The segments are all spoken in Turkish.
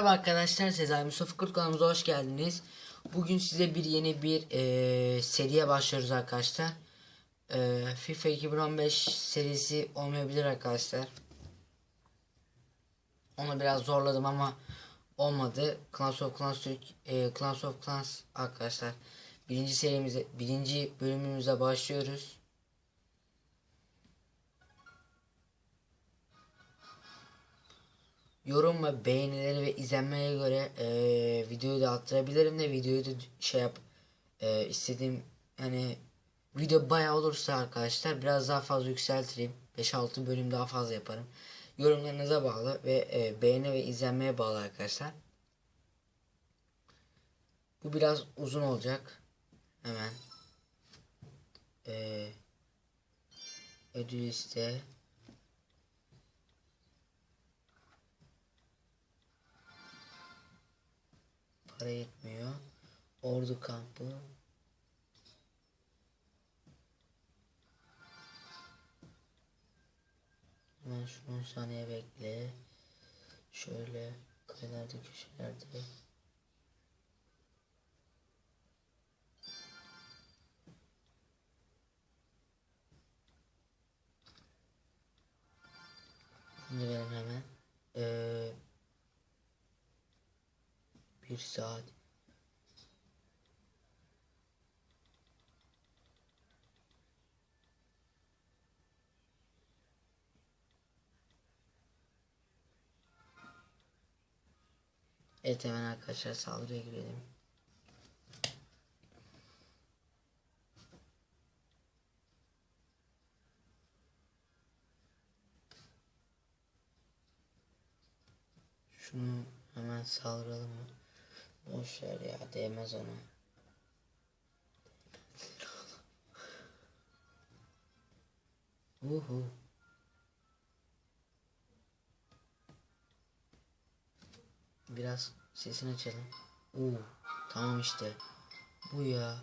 Merhaba arkadaşlar, Sezai Mustafa Kurt kanalımıza hoş geldiniz. Bugün size bir yeni bir eee, seriye başlıyoruz arkadaşlar. Eee, FIFA 2015 serisi olmayabilir arkadaşlar. Onu biraz zorladım ama olmadı. Clans of Clans Türk, eee, Clans of Clans arkadaşlar. Birinci serimize, birinci bölümümüze başlıyoruz. Yorum ve beğenileri ve izlenmeye göre eee, videoyu da attırabilirim de videoyu da şey yap eee, istediğim hani video bayağı olursa arkadaşlar biraz daha fazla yükseltireyim. 5-6 bölüm daha fazla yaparım. Yorumlarınıza bağlı ve eee, beğeni ve izlenmeye bağlı arkadaşlar. Bu biraz uzun olacak. Hemen. Eee ödül iste para yetmiyor. Ordu kampı. Hemen şunu 10 saniye bekle. Şöyle karelerde köşelerde. Saat. Evet hemen arkadaşlar saldırıya girelim. Şunu hemen saldıralım mı? Boş ver ya değmez ona. Uhu. Biraz sesini açalım. Uuu tamam işte. Bu ya.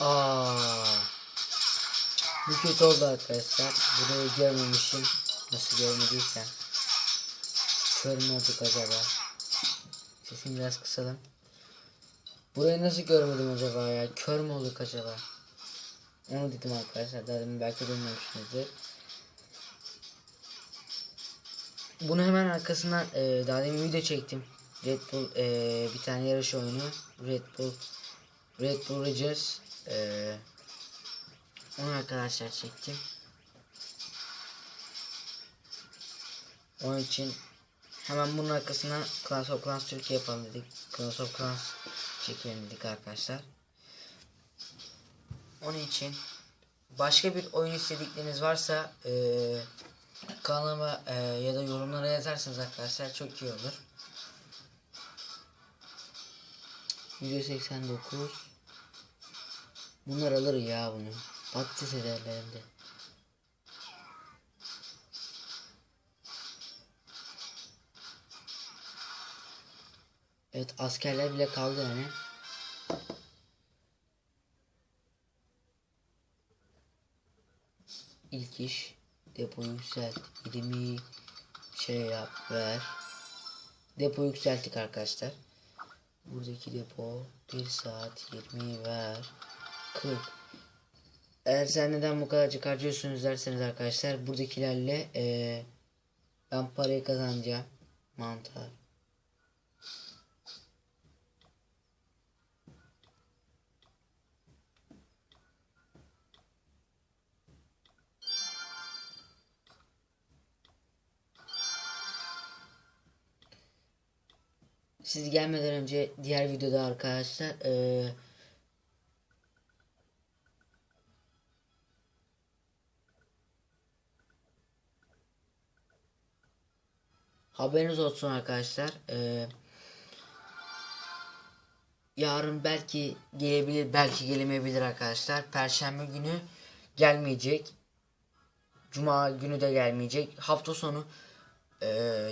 Aa. Bu kötü oldu arkadaşlar. Burayı görmemişim. Nasıl görmediysem. Kör mü olduk acaba? Sesini biraz kısalım. Burayı nasıl görmedim acaba ya? Kör mü olduk acaba? Onu dedim arkadaşlar. Demin belki duymamışsınızdır. Bunu hemen arkasından e, daha demin video çektim. Red Bull e, bir tane yarış oyunu. Red Bull Red Bull Rangers e, onu arkadaşlar çektim. Onun için hemen bunun arkasına Clash of Clans Türkiye yapalım dedik. Clash of Clans çekelim dedik arkadaşlar. Onun için başka bir oyun istedikleriniz varsa e, kanalıma e, ya da yorumlara yazarsanız arkadaşlar çok iyi olur. 189 Bunlar alır ya bunu. Patates ederler hem de. Evet askerler bile kaldı yani. İlk iş depo yükselt 20 şey yap ver. Depo yükselttik arkadaşlar. Buradaki depo 1 saat 20 ver. 40 eğer sen neden bu kadar harcıyorsunuz derseniz arkadaşlar buradakilerle eee ben parayı kazanacağım. Mantar siz gelmeden önce diğer videoda arkadaşlar eee Haberiniz olsun arkadaşlar. Eee yarın belki gelebilir, belki gelemeyebilir arkadaşlar. Perşembe günü gelmeyecek. Cuma günü de gelmeyecek. Hafta sonu eee,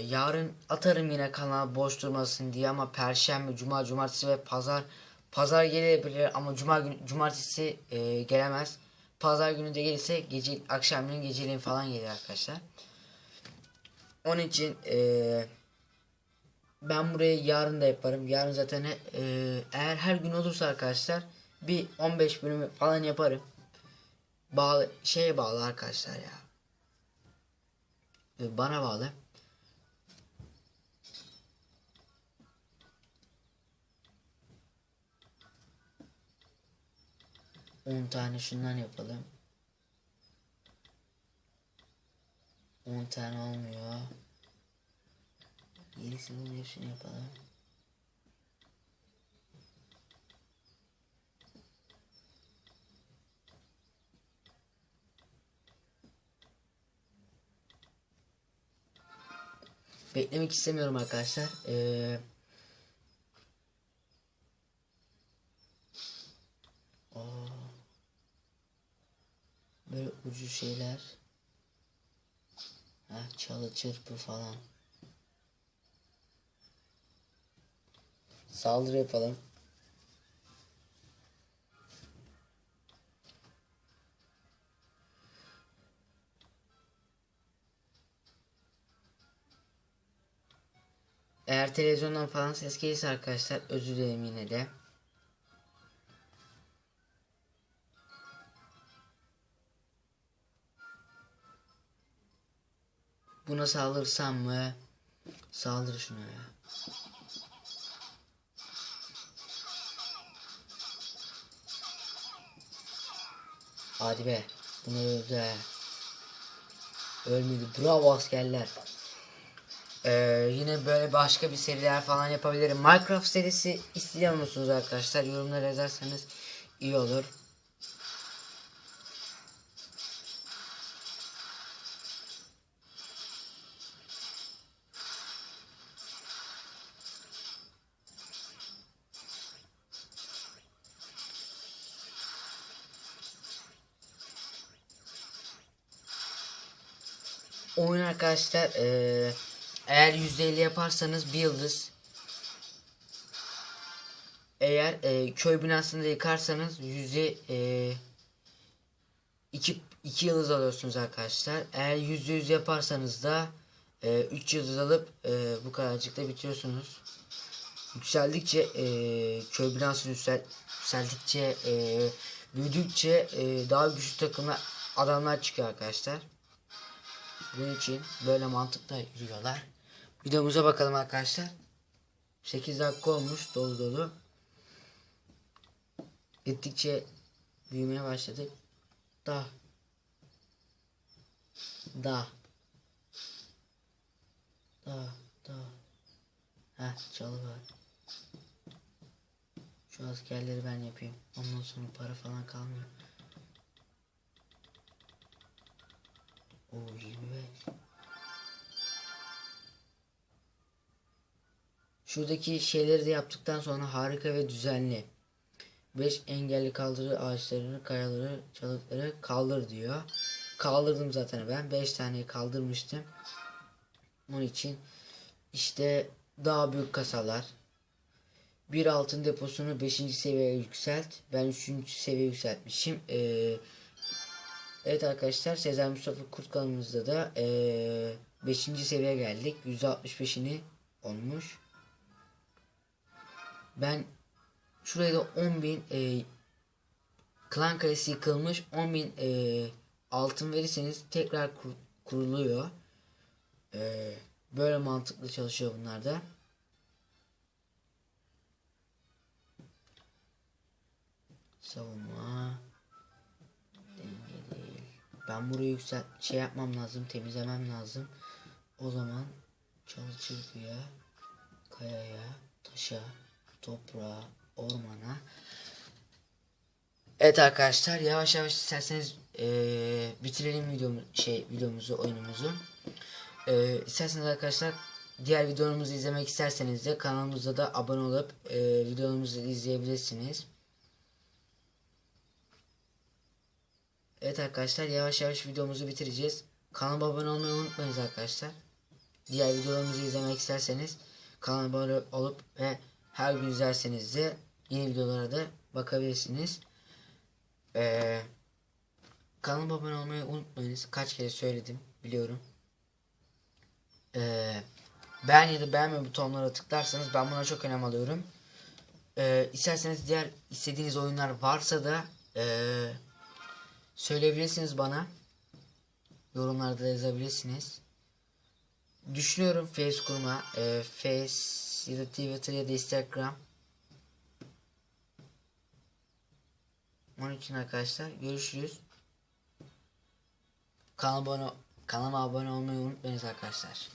yarın atarım yine kanal boş durmasın diye ama perşembe, cuma, cumartesi ve pazar pazar gelebilir ama cuma günü cumartesi eee, gelemez. Pazar günü de gelirse gece akşamleyin geceleyin falan gelir arkadaşlar. Onun için eee ben burayı yarın da yaparım. Yarın zaten e, eğer her gün olursa arkadaşlar bir 15 bölüm falan yaparım. Bağlı şeye bağlı arkadaşlar ya. E, Bana bağlı. On tane şundan yapalım. 10 tane olmuyor. Gerisinin hepsini yapalım. Beklemek istemiyorum arkadaşlar. Ee, böyle ucu şeyler. Ha, çalı çırpı falan. Saldırı yapalım. Eğer televizyondan falan ses gelirse arkadaşlar özür dilerim yine de. Buna saldırsam mı? Saldır şuna ya. Hadi be. Bunu öldü. Ölmedi. Bravo askerler. Ee, yine böyle başka bir seriler falan yapabilirim. Minecraft serisi istiyor musunuz arkadaşlar? Yorumlara yazarsanız iyi olur. Oyun arkadaşlar eee, eğer %50 yaparsanız bir yıldız. Eğer eee, köy binasını da yıkarsanız yüzde eee, iki, iki yıldız alıyorsunuz arkadaşlar. Eğer yüzde yüz yaparsanız da eee, üç yıldız alıp eee, bu kadarcıkta bitiriyorsunuz. Yükseldikçe eee, köy binası yüksel, yükseldikçe eee, büyüdükçe eee, daha güçlü takımlar adamlar çıkıyor arkadaşlar. Bunun için böyle mantıkla yürüyorlar. Videomuza bakalım arkadaşlar. 8 dakika olmuş dolu dolu. Gittikçe büyümeye başladık. Da. Da. Da. Da. Heh çalı var. Şu askerleri ben yapayım. Ondan sonra para falan kalmıyor. O 25. Şuradaki şeyleri de yaptıktan sonra harika ve düzenli. 5 engelli kaldırı ağaçlarını, kayaları, çalıkları kaldır diyor. Kaldırdım zaten ben. 5 tane kaldırmıştım. Onun için işte daha büyük kasalar. Bir altın deposunu 5. seviyeye yükselt. Ben 3. seviye yükseltmişim. Ee, Evet arkadaşlar Sezer Mustafa Kurt kanalımızda da 5. seviyeye geldik. %65'ini olmuş. Ben şuraya da 10.000 e, klan kalesi yıkılmış 10.000 e, altın verirseniz tekrar kur, kuruluyor. E, böyle mantıklı çalışıyor bunlar da. Savunma denge değil. Ben burayı yüksel şey yapmam lazım, temizlemem lazım. O zaman çalı çırpıya, kayaya, taşa, toprağa, ormana. Evet arkadaşlar yavaş yavaş isterseniz eee, bitirelim videomu, şey videomuzu oyunumuzu. Eee isterseniz arkadaşlar diğer videolarımızı izlemek isterseniz de kanalımıza da abone olup eee videolarımızı izleyebilirsiniz. Evet arkadaşlar yavaş yavaş videomuzu bitireceğiz. Kanalıma abone olmayı unutmayınız arkadaşlar. Diğer videolarımızı izlemek isterseniz kanalıma abone olup ve her gün izlerseniz de yeni videolara da bakabilirsiniz. Ee, kanalıma abone olmayı unutmayınız. Kaç kere söyledim biliyorum. Ee, beğen ya da beğenme butonlara tıklarsanız ben buna çok önem alıyorum. Ee, isterseniz diğer istediğiniz oyunlar varsa da ee, söyleyebilirsiniz bana. Yorumlarda da yazabilirsiniz. Düşünüyorum Face kurma. Ee, Face ya da Twitter ya da Instagram. Onun için arkadaşlar görüşürüz. Kanalıma abone, kanalıma abone olmayı unutmayınız arkadaşlar.